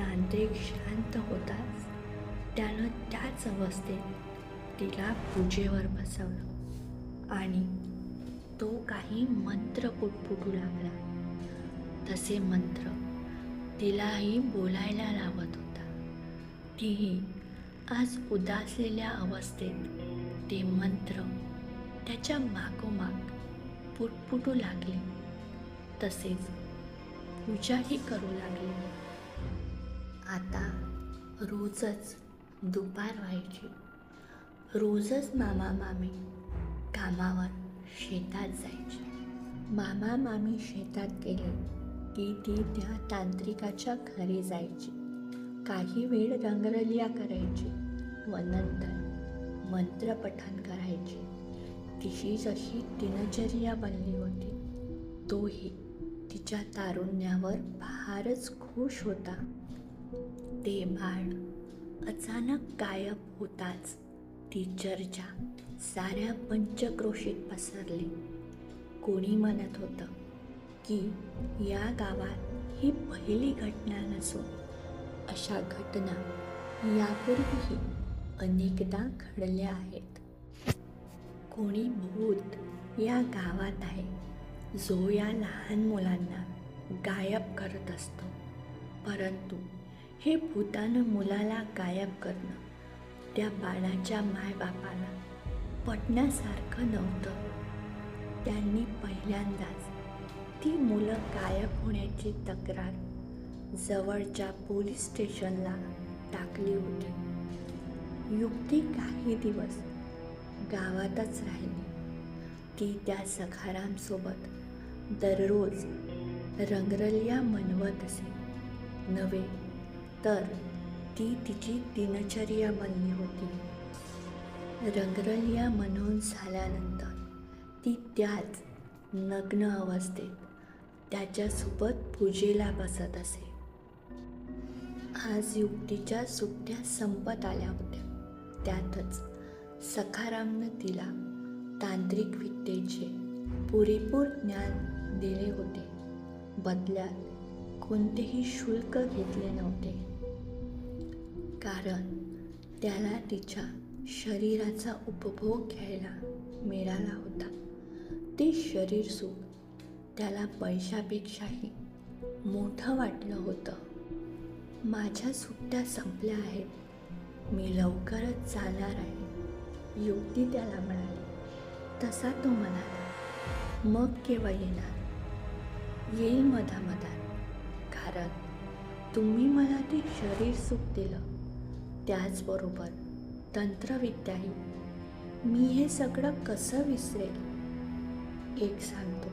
तांत्रिक शांत होताच त्यानं त्याच अवस्थेत तिला पूजेवर बसवलं. आणि तो काही मंत्र पुटपुटू लागला. तसे मंत्र तिलाही बोलायला लावत होता. तीही आज उदासलेल्या अवस्थेत ते मंत्र त्याच्या मागोमाग पुटपुटू लागले. तसेच पूजाही करू लागली. आता रोजच दुपार व्हायची. रोजच मामा मामी कामावर शेतात जायचे. मामा मामी शेतात गेले की ती त्या तांत्रिकाच्या घरी जायची. काही वेळ रंगरलिया करायची व नंतर मंत्रपठण करायची. तिची जशी दिनचर्या बनली होती तोही तिच्या तारुण्यावर फारच खुश होता. ते बाळ अचानक गायब होताच. ती चर्चा साऱ्या पंचक्रोशीत पसरली. कोणी म्हणत होतं की या गावात ही पहिली घटना नसून अशा घटना यापूर्वीही अनेकदा घडल्या आहेत. कोणी भूत या गावात आहे जो या लहान मुलांना गायब करत असतो. परंतु हे भूतानं मुलाला गायब करणं त्या बाळाच्या मायबापाला पटण्यासारखं नव्हतं. त्यांनी पहिल्यांदाच ती मुलं गायब होण्याची तक्रार जवळच्या पोलीस स्टेशनला टाकली होती. युक्ती काही दिवस गावातच राहिली. ती त्या सखारामसोबत दररोज रंगरलिया मनवत असे. नव्हे तर ती तिची दिनचर्या बनली होती. रंगरलिया म्हणून झाल्यानंतर ती त्याच नग्न अवस्थेत त्याच्यासोबत पूजेला बसत असे. आज युक्तीच्या सुट्ट्या संपत आल्या होत्या. त्यातच सखारामनं तिला तांत्रिक विद्येचे पुरेपूर ज्ञान दिले होते. बदल्यात कोणतेही शुल्क घेतले नव्हते. कारण त्याला तिच्या शरीराचा उपभोग घ्यायला मिळाला होता. ते शरीर सुख त्याला पैशापेक्षाही मोठं वाटलं होतं. माझ्या सुट्ट्या संपल्या आहेत. मी लवकरच जाणार आहे युक्ती त्याला म्हणाली. तसा तो म्हणाला. मग केव्हा येणार? येईल मधामधात. कारण तुम्ही मला ते शरीर सुख दिलं. त्याचबरोबर तंत्रविद्याही. मी हे सगळं कसं विसरेल? एक सांगतो.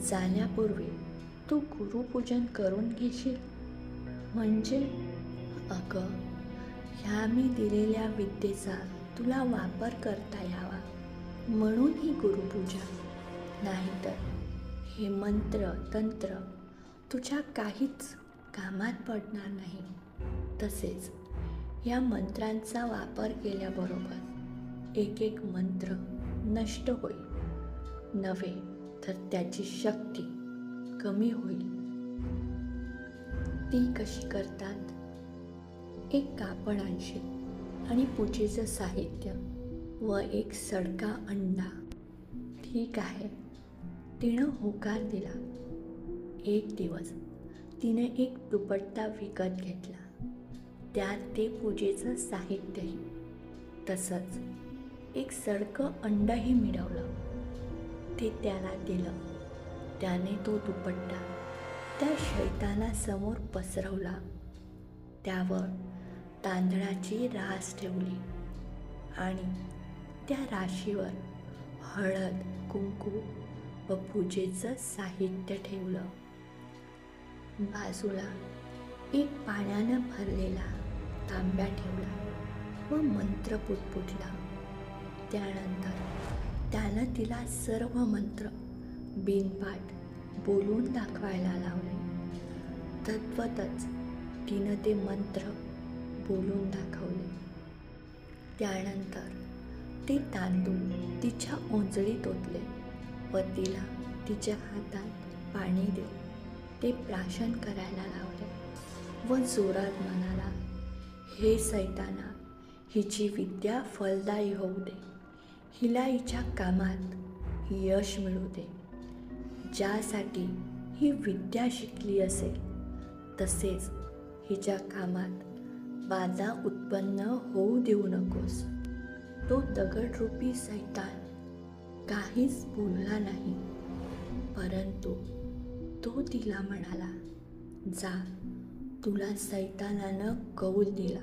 जाण्यापूर्वी तू गुरुपूजन करून घेशील. म्हणजे? अगं ह्या मी दिलेल्या विद्येचा तुला वापर करता यावा. म्हणून ही गुरुपूजा. नाहीतर हे मंत्र तंत्र तुझ्या काहीच कामात पडणार नाही. तसेच या मंत्रांचा वापर केल्याबरोबर एक एक मंत्र नष्ट होईल. नव्हे तर त्याची शक्ती कमी होईल. ती कशी करतात? एक कापड आणशी आणि पूजेचं साहित्य व एक सडका अंडा. ठीक आहे. तिनं होकार दिला. एक दिवस तिने एक दुपट्टा विकत घेतला. त्यात ते पूजेचं साहित्यही तसंच एक सडकं अंडही मिळवलं. ते त्याला दिलं. त्याने तो दुपट्टा त्या शैतानासमोर पसरवला. त्यावर तांदळाची रास ठेवली आणि त्या राशीवर हळद कुंकू व पूजेचं साहित्य ठेवलं. बाजूला एक पाण्यानं भरलेला तांब्या ठेवला व मंत्र पुटपुटला. त्यानंतर त्यानं तिला सर्व मंत्र बिनपाठ बोलून दाखवायला लावले. तद्वतच तिनं ते मंत्र बोलून दाखवले. त्यानंतर ते तांदूळ तिच्या ओंजळीत ओतले व तिला तिच्या हातात पाणी देऊन ते प्राशन करायला लावले व जोरात म्हणाला हे सैताना हिची विद्या फलदायी होऊ दे. हिला हिच्या कामात यश मिळू दे. ज्यासाठी ही विद्या शिकली असेल तसेच हिच्या कामात बाधा उत्पन्न होऊ देऊ नकोस. तो दगडरूपी सैतान काहीच बोलला नाही परंतु तो तिला म्हणाला जा तुला सैतानानं कौल दिला.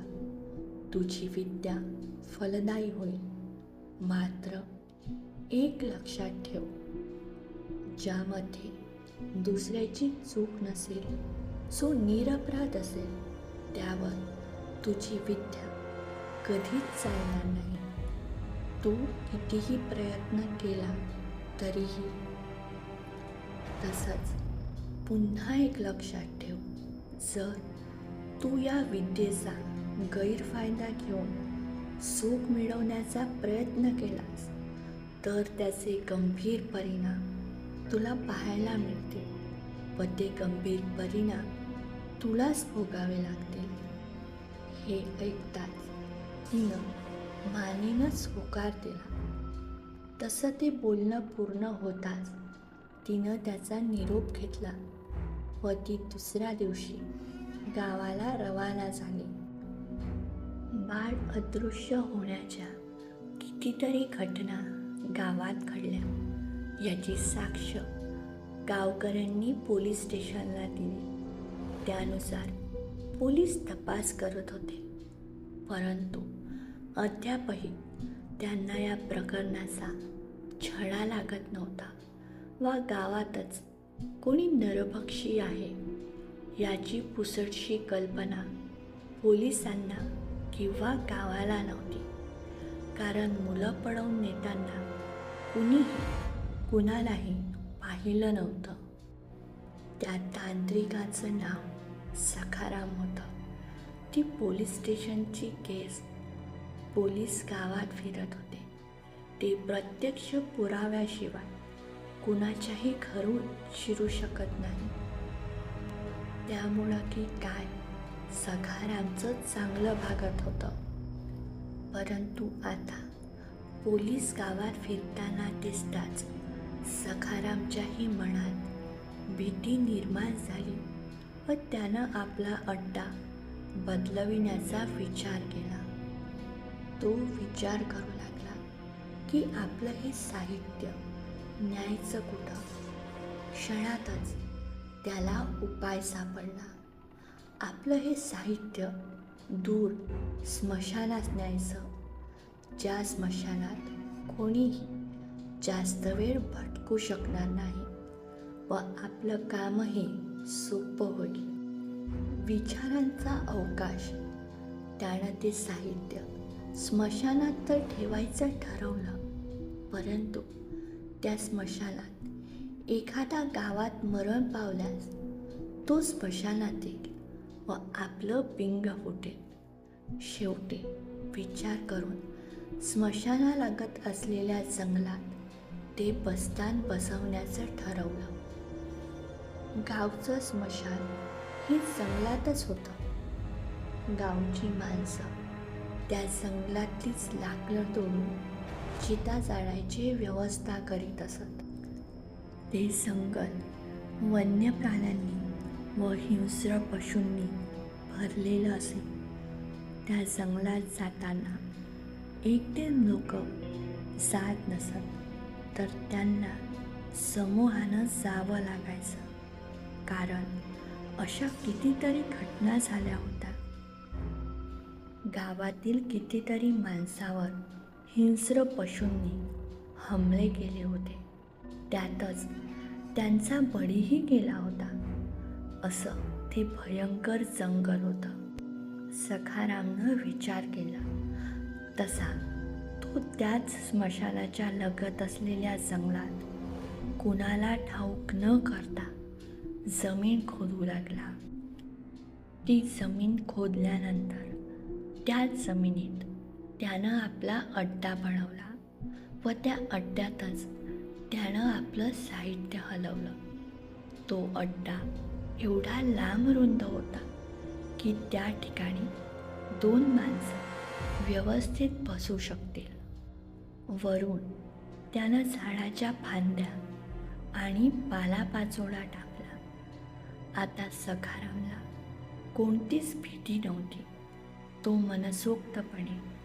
तुझी विद्या फलदायी होईल. मात्र एक लक्षात ठेव. ज्यामध्ये दुसऱ्याची चूक नसेल जो निरपराध असेल त्यावर तुझी विद्या कधीच चालणार नाही. तू कितीही प्रयत्न केला तरीही तसंच पुन्हा एक लक्षात ठेव. जर तू या विद्येचा गैरफायदा घेऊन सुख मिळवण्याचा प्रयत्न केलास तर त्याचे गंभीर परिणाम तुला पाहायला मिळतील व ते गंभीर परिणाम तुलाच भोगावे लागतील. हे ऐकताच तिनं मानेनच होकार दिला. तसं ते बोलणं पूर्ण होताच तिनं त्याचा निरोप घेतला. व ती दुसऱ्या दिवशी. गावाला रवाना झाली. बाळ अदृश्य होण्याच्या कितीतरी घटना गावात घडल्या. याची साक्ष गावकऱ्यांनी पोलीस स्टेशनला दिली. त्यानुसार पोलीस तपास करत होते. परंतु अद्यापही त्यांना या प्रकरणाचा छडा लागत नव्हता वा गावातच कोणी नरभक्षी आहे याची पुसटशी कल्पना पोलिसांना किंवा गावाला नव्हती. कारण मुलं पळवून नेताना कुणीही कुणालाही पाहिलं नव्हतं. त्या तांत्रिकाचं नाव सखाराम होतं. ती पोलीस स्टेशनची केस पोलीस गावात फिरत होते. ते प्रत्यक्ष पुराव्याशिवाय कुणाच्याही घरून शिरू शकत नाही. त्यामुळं की काय? सखारामचं चांगलं भागत होतं. परंतु आता पोलीस गावात फिरताना दिसताच सखारामच्याही मनात भीती निर्माण झाली व त्यानं आपला अड्डा बदलविण्याचा विचार केला. तो विचार करू लागला की आपलं हे साहित्य न्यायचं कुठं? क्षणातच त्याला उपाय सापडला. आपलं हे साहित्य दूर स्मशानात न्यायचं ज्या स्मशानात कोणीही जास्त वेळ भटकू शकणार नाही व आपलं कामही सोपं होईल. विचारांचा अवकाश त्यानं ते साहित्य स्मशानात तर ठेवायचं ठरवलं परंतु त्या स्मशानात एखादा गावात मरण पावल्यास तो स्मशानात येईल व आपलं पिंग फुटेल. शेवटी विचार करून स्मशानालागत असलेल्या जंगलात ते बस्तान बसवण्याचं ठरवलं. गावचं स्मशान हे जंगलातच होतं. गावची माणसं त्या जंगलातलीच लाकडं तोडून चिता जाळायची व्यवस्था करीत असत. ते संगल वन्य प्राण्यांनी व हिंस्र पशूंनी भरलेलं असे. त्या जंगलात जाताना एकटे लोक जात नसत तर त्यांना समूहानं जावं लागायचं. कारण अशा कितीतरी घटना झाल्या होत्या. गावातील कितीतरी माणसावर हिंस्र पशूंनी हमले केले होते. त्यातच त्यांचा बळीही गेला होता. असं ते भयंकर जंगल होतं. सखारामनं विचार केला. तसा तो त्याच स्मशानाच्या लगत असलेल्या जंगलात कुणाला ठाऊक न करता जमीन खोदू लागला. ती जमीन खोदल्यानंतर त्याच जमिनीत त्यानं आपला अड्डा बनवला व त्या अड्ड्यातच त्यानं आपलं साहित्य हलवलं. तो अड्डा एवढा लांब रुंद होता की त्या ठिकाणी दोन माणसं व्यवस्थित बसू शकतील. वरून त्यानं झाडाच्या फांद्या आणि पालापाचोळा टाकला. आता सखारामला कोणतीच भीती नव्हती. तो मनसोक्तपणे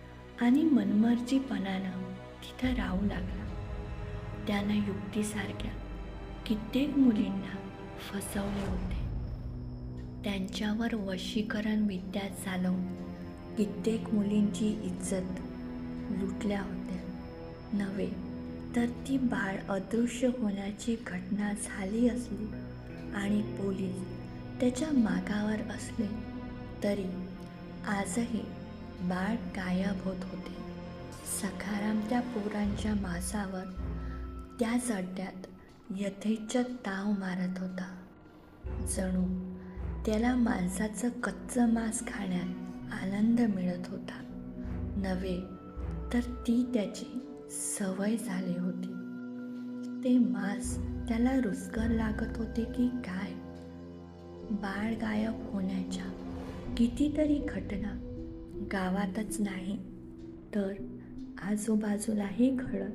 आणि मनमर्जीपणानं तिथं राहू लागला. त्यानं युक्तीसारख्या कित्येक मुलींना फसवले होते. त्यांच्यावर वशीकरण विद्या चालवून कित्येक मुलींची इज्जत लुटल्या होत्या. नव्हे तर ती बाळ अदृश्य होण्याची घटना झाली असली आणि पोलीस त्याच्या मागावर असले तरी आजही बाळ गायब होत होते. सखाराम त्या पोरांच्या मासावर त्या अड्ड्यात यथेच्छ ताव मारत होता. जणू त्याला माणसाचं कच्चं मांस खाण्यात आनंद मिळत होता. नव्हे तर ती त्याची सवय झाली होती. ते मांस त्याला रुचकर लागत होते की काय? बाळ गायब होण्याच्या कितीतरी घटना गावातच नाही तर आजूबाजूलाही घडत.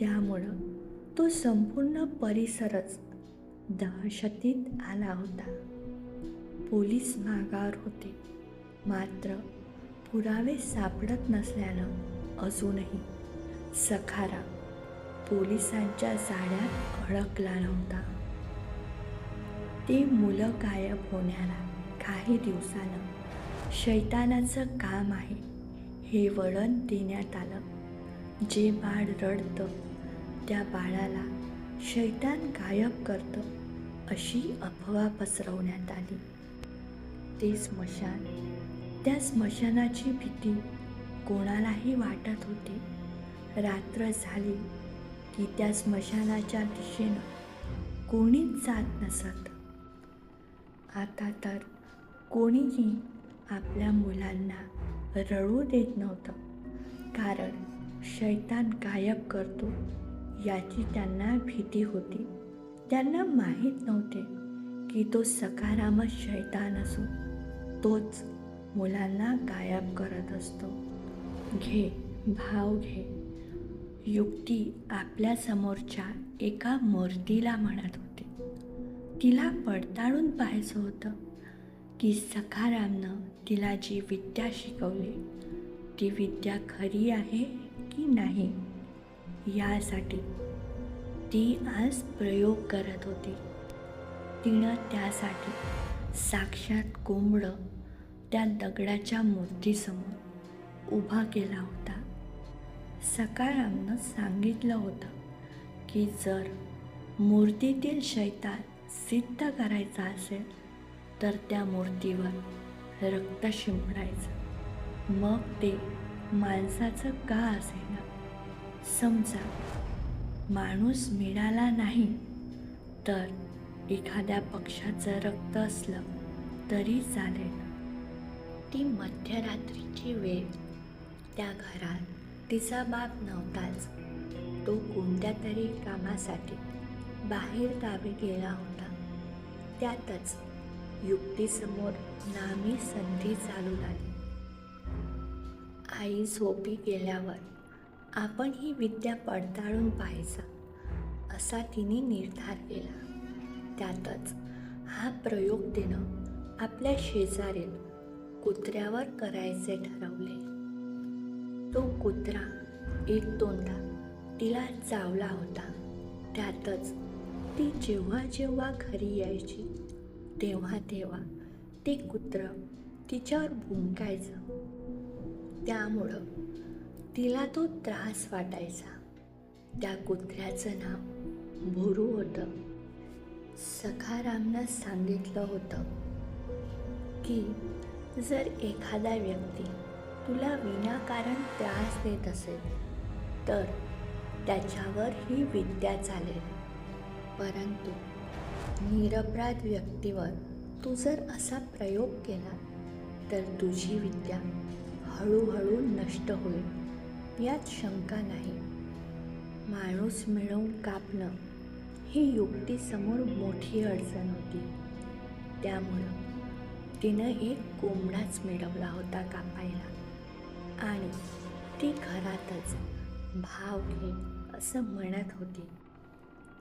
त्यामुळं तो संपूर्ण परिसरच दहशतीत आला होता. पोलीस मागावर होते. मात्र पुरावे सापडत नसल्यानं अजूनही सखारा पोलिसांच्या जाळ्यात अडकला नव्हता. ते मुलं गायब होण्याला काही दिवसानं शैतानाचं काम आहे हे वळण देण्यात आलं. जे बाळ रडतं त्या बाळाला शैतान गायब करतं अशी अफवा पसरवण्यात आली. ते स्मशान त्या स्मशानाची भीती कोणालाही वाटत होती. रात्र झाली की त्या स्मशानाच्या दिशेनं कोणीच जात नसत. आता तर कोणीही आपल्या मुलांना रडू देत नव्हतं. कारण शैतान गायब करतो याची त्यांना भीती होती. त्यांना माहीत नव्हते की तो सकारामच शैतान असून तोच मुलांना गायब करत असतो. घे भाव घे. युक्ती आपल्यासमोरच्या एका मूर्तीला म्हणत होती. तिला पडताळून पाहायचं होतं. की सखारामनं तिला जी विद्या शिकवली ती विद्या खरी आहे की नाही यासाठी ती आज प्रयोग करत होती. तिनं त्यासाठी साक्षात कोंबडं त्या दगडाच्या मूर्तीसमोर उभा केला होता. सकारामनं सांगितलं होतं की जर मूर्तीतील शैतान सिद्ध करायचा असेल तर त्या मूर्तीवर रक्त शिंपडायचं मग ते माणसाचं का असेना? समजा माणूस मिळाला नाही तर एखाद्या पक्षाचं रक्त असलं तरी चालेल. ती मध्यरात्रीची वेळ. त्या घरात तिचा बाप नव्हताच. तो कोणत्या तरी कामासाठी बाहेर गावी गेला होता. त्यातच युक्तीसमोर नामी संधी चालू लागली आई झोपी गेल्यावर आपण ही विद्या पडताळून पाहायचा असा तिने निर्धार केला. त्यातच हा प्रयोग तिनं आपल्या शेजारील कुत्र्यावर करायचे ठरवले. तो कुत्रा एक दोनदा तिला चावला होता. त्यातच ती जेव्हा जेव्हा घरी यायची तेव्हा तेव्हा ते कुत्र तिच्यावर भुंकायचं. त्यामुळं तिला तो त्रास वाटायचा. त्या कुत्र्याचं नाव भुरू होतं. सखारामनं सांगितलं होतं की जर एखादा व्यक्ती तुला विनाकारण त्रास देत असेल तर त्याच्यावर ही विद्या चालेल. परंतु निरपराध व्यक्तीवर तू जर असा प्रयोग केला तर तुझी विद्या हळूहळू नष्ट होईल यात शंका नाही. माणूस मिळवून कापणं ही युक्तीसमोर मोठी अडचण होती. त्यामुळं तिनं एक कोंबडाच मिळवला होता कापायला. आणि ती घरातच भाव घे असं म्हणत होती.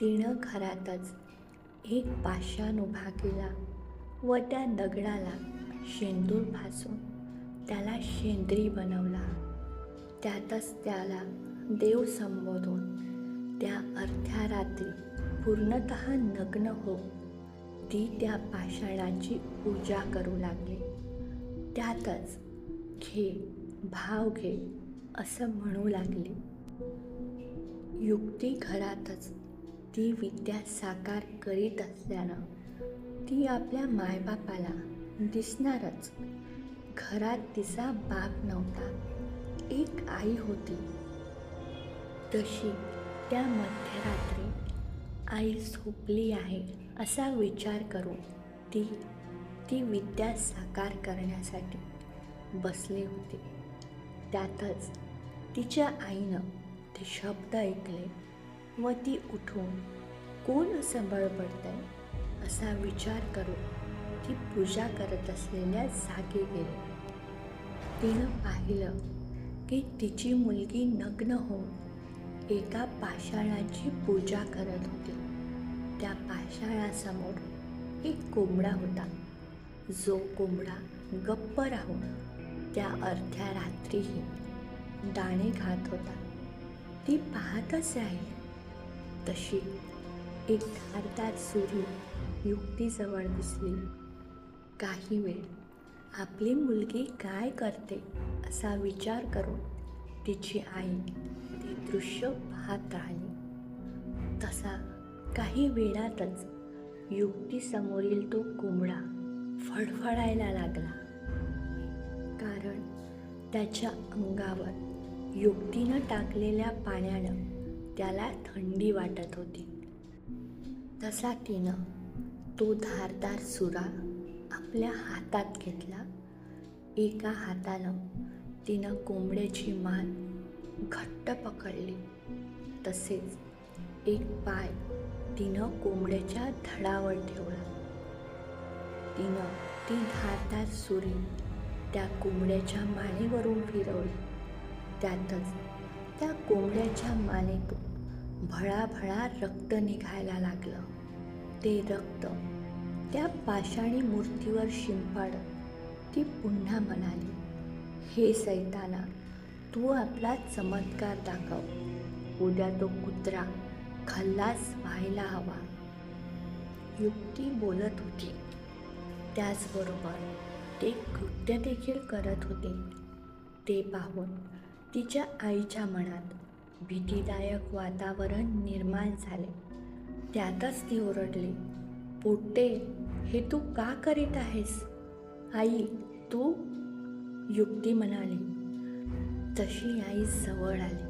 तिनं घरातच एक पाषाण उभा केला व त्या दगडाला शेंदूर फासून त्याला शेंद्री बनवला. त्यातच त्याला देव संबोधून त्या अर्ध्या रात्री पूर्णत नग्न हो ती त्या पाषाणाची पूजा करू लागली. त्यातच घे भाव घे असं म्हणू लागली. युक्ती घरातच ती विद्या साकार करीत असल्यानं ती आपल्या मायबापाला दिसणारच. घरात तिचा बाप नव्हता. एक आई होती. तशी त्या मध्यरात्री आई झोपली आहे असा विचार करून ती ती विद्या साकार करण्यासाठी बसली होती. त्यातच तिच्या आईनं ते शब्द ऐकले. व ती उठून कोण संबळ पडतंय असा विचार करून ती पूजा करत असलेल्या जागी गेली तिनं पाहिलं की तिची मुलगी नग्न होऊन एका पाषाणाची पूजा करत होती. त्या पाषाणासमोर एक कोंबडा होता. जो कोंबडा गप्प राहून त्या अर्ध्या रात्रीही दाणे खात होता. ती पाहतच राहिली. तशी एक धारदार सुरी युक्तीजवळ दिसली. काही वेळ आपली मुलगी काय करते असा विचार करून तिची आई ते दृश्य पाहत राहिली. तसा काही वेळातच युक्तीसमोरील तो कोंबडा फडफडायला लागला. कारण त्याच्या अंगावर युक्तीनं टाकलेल्या पाण्यानं त्याला थंडी वाटत होती. तसा तिनं तो धारदार सुरा आपल्या हातात घेतला. एका हातानं तिनं कोंबड्याची मान घट्ट पकडली. तसेच एक पाय तिनं कोंबड्याच्या धडावर ठेवला. तिनं ती धारदार सुरी त्या कोंबड्याच्या मानेवरून फिरवली. त्यातच त्या कोंबड्याच्या मानेतून भळाभळा रक्त निघायला लागलं. ते रक्त त्या पाषाणी मूर्तीवर शिंपाडत ती पुन्हा म्हणाली हे सैताना तू आपला चमत्कार दाखव. उद्या तो कुत्रा खल्लास व्हायला हवा. युक्ती बोलत होती. त्याचबरोबर ते कृत्य देखील करत होते. ते पाहून तिच्या आईच्या मनात भीतीदायक वातावरण निर्माण झाले. त्यातच ती ओरडली पोट्टे हे तू का करीत आहेस? आई तू? युक्ती म्हणाली. तशी आई जवळ आली.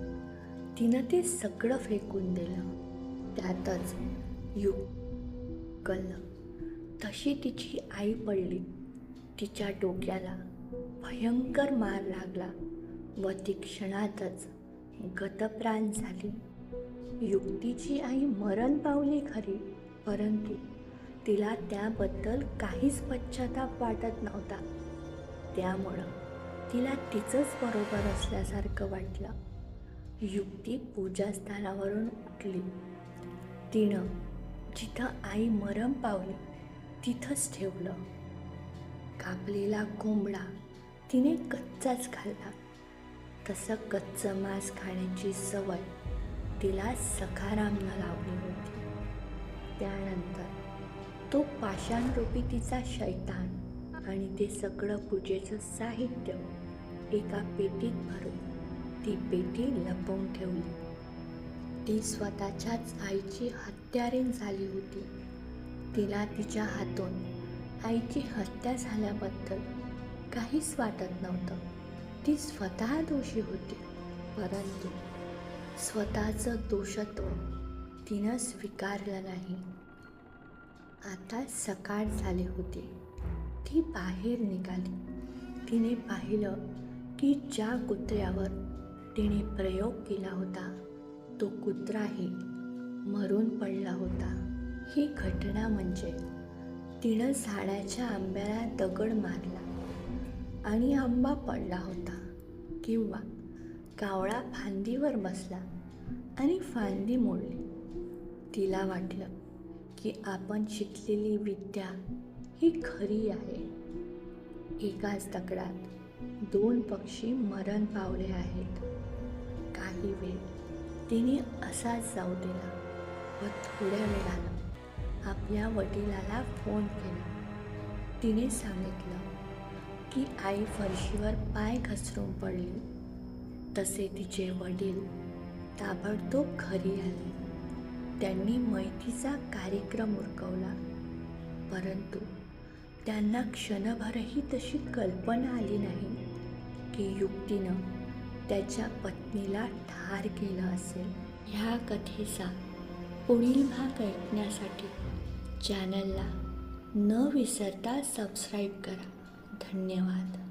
तिनं ते सगळं फेकून दिलं. त्यातच युग कळलं तशी तिची आई पडली. तिच्या डोक्याला भयंकर मार लागला व ती क्षणातच गतप्राण झाली. युक्तीची आई मरण पावली खरी परंतु तिला त्याबद्दल काहीच पश्चाताप वाटत नव्हता. त्यामुळं तिला तिचंच बरोबर असल्यासारखं वाटलं. युक्ती पूजास्थानावरून उठली. तिनं जिथं आई मरण पावली तिथंच ठेवलं. कापलेला कोंबडा तिने कच्चाच खाल्ला. तसं कच्चं मांस खाण्याची सवय तिला सखारामनं लावली होती. त्यानंतर तो पाषाणरूपी तिचा शैतान आणि ते सगळं पूजेचं साहित्य एका पेटीत भरून ती पेटी लपवून ठेवली. ती स्वतःच्याच आईची हत्यारीण झाली होती. तिला तिच्या हातून आईची हत्या झाल्याबद्दल काहीच वाटत नव्हतं. ती स्वतः दोषी होती. परंतु स्वतःचं दोषत्व तिनं स्वीकारलं नाही. आता सकाळ झाली होती. ती बाहेर निघाली. तिने पाहिलं की ज्या कुत्र्यावर तिने प्रयोग केला होता तो कुत्राही मरून पडला होता. ही घटना म्हणजे तिनं झाडाच्या आंब्याला दगड मारला. आणि आंबा पडला होता. किंवा कावळा फांदीवर बसला आणि फांदी मोडली. तिला वाटलं की आपण शिकलेली विद्या ही खरी आहे. एकाच दगडात दोन पक्षी मरण पावले आहेत. काही वेळ तिने असाच जाऊ दिला व थोड्या वेळानं आपल्या वडिलाला फोन केला. तिने सांगितलं की आई फरशीवर पाय घसरून पडली. तसे तिचे वडील ताबडतोब घरी आले. त्यांनी मैतीचा कार्यक्रम उरकवला. परंतु त्यांना क्षणभरही तशी कल्पना आली नाही की युक्तीनं त्याच्या पत्नीला ठार केलं असेल. ह्या कथेचा पुढील भाग ऐकण्यासाठी चॅनलला न विसरता सबस्क्राईब करा. धन्यवाद.